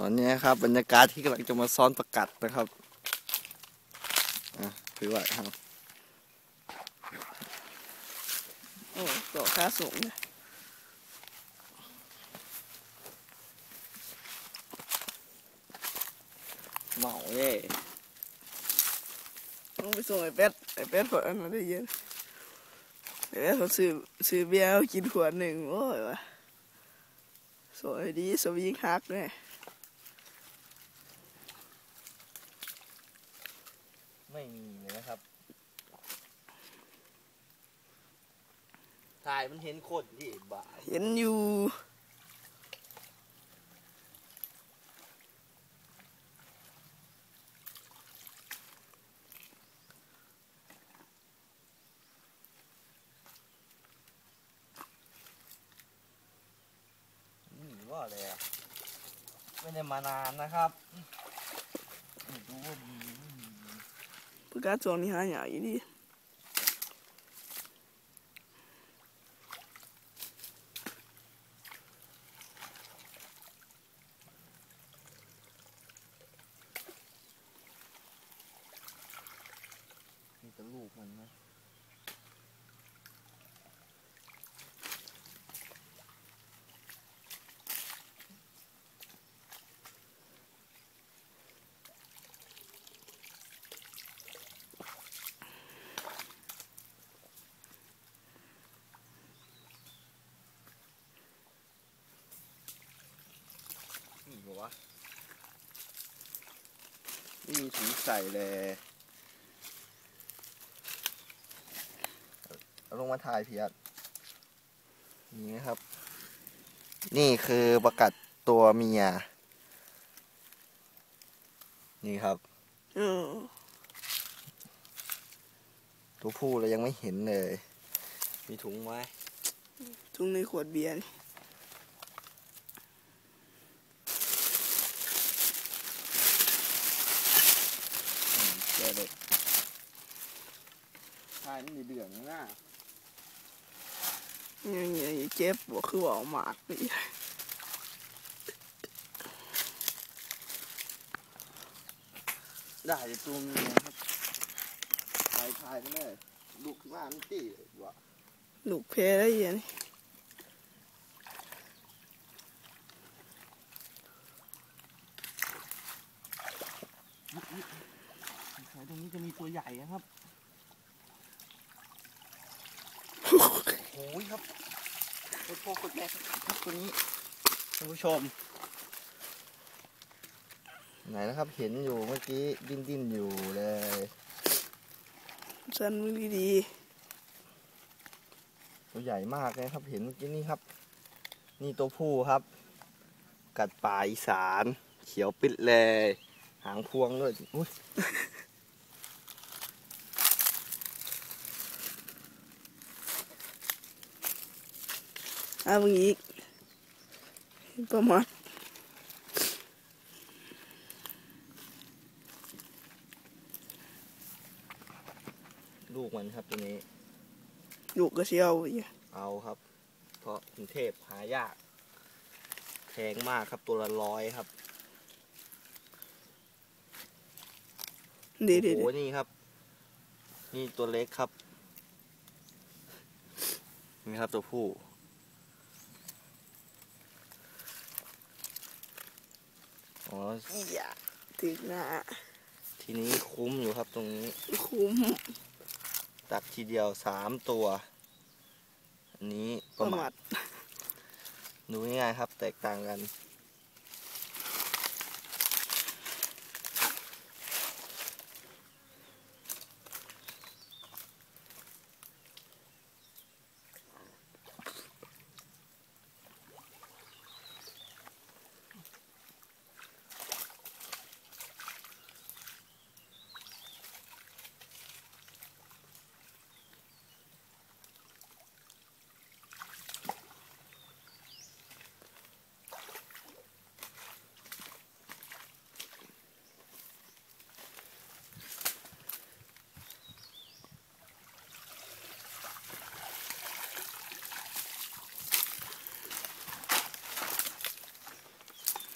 ตอนนี้ครับบรรยากาศที่กำลังจะมาซ้อนประกัดนะครับอะถือไว้ครับโอ้ต่อค่าสูงเลยเหมาเย่ต้องไปส่งไอ้เป็ดไอ้เป็ดเผื่อมาได้เยอะไอ้เป็ดเขาซื้อซื้อเบียร์กินขวดหนึ่งโอ้ยวะสวยดีสวิงฮักเนี่ย ไม่มีเลยนะครับ ถ่ายมันเห็นคนที่บ่าเห็นอยู่ นี่ว่าอะไรอะไม่ได้มานานนะครับไม่รู้ว่ามีไม่มี ประกาศส่งนี่หาใหญ่ดีมีแต่ลูกมันนะนี่บอกวะไม่มีถุงใส่เลยเอาลงมาถ่ายเพียรนี่นะครับ นี่คือประกัดตัวเมีย นี่ครับเออตัวผู้เรายังไม่เห็นเลย มีถุงไหมทุ่งในขวดเบียร์ นี่อืมเจอเลยถ่ายนี่เดือดนะยังไงเจ็บบอกคือว่าเอาหมากนี่ได้แต่ตัวเมียครับถ่ายถ่ายไปเลยลูกขึ้นมามันตีวะลูกเพลได้ยังนี่ ถ่ายตรงนี้จะมีตัวให ญ่นะครับโอ้ยครับโคตรพ่อโคตรแม่ครับตัวนี้ท่านผู้ชม ไหนนะครับ เห็นอยู่เมื่อกี้ดิ้นดิ้นๆอยู่เลยสันมือดีตัวใหญ่มากเลยครับ เห็นเมื่อกี้นี่ครับ นี่ตัวผู้ครับ กัดป่าอีสาน เขียวปิดเลย หางพวงด้วยอุ้ย อะมึงอีกประมาทลูกมันครับตัวนี้ ลูกก็เชียวอีกเอาครับ เพราะกรุงเทพหายากแพงมากครับตัวละร้อยครับดีดีโอ้โหนี่ครับ นี่ตัวเล็กครับ นี่ครับตัวผู้ อ๋ออย่าถึงหน้าทีนี้คุ้มอยู่ครับตรงนี้ คุ้ม ตักทีเดียวสามตัว อันนี้ปประระมามาททดูง่ายๆครับ แตกต่างกัน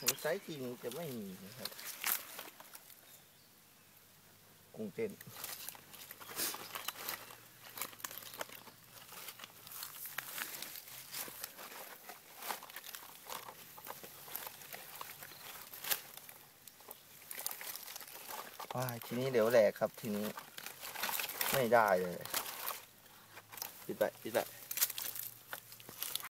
สงสัยจริงจะไม่มีนะครับกุ้งเต้นว้าทีนี้เหลวแหลกครับทีนี้ ไม่ได้เลยปิดไปปิดไป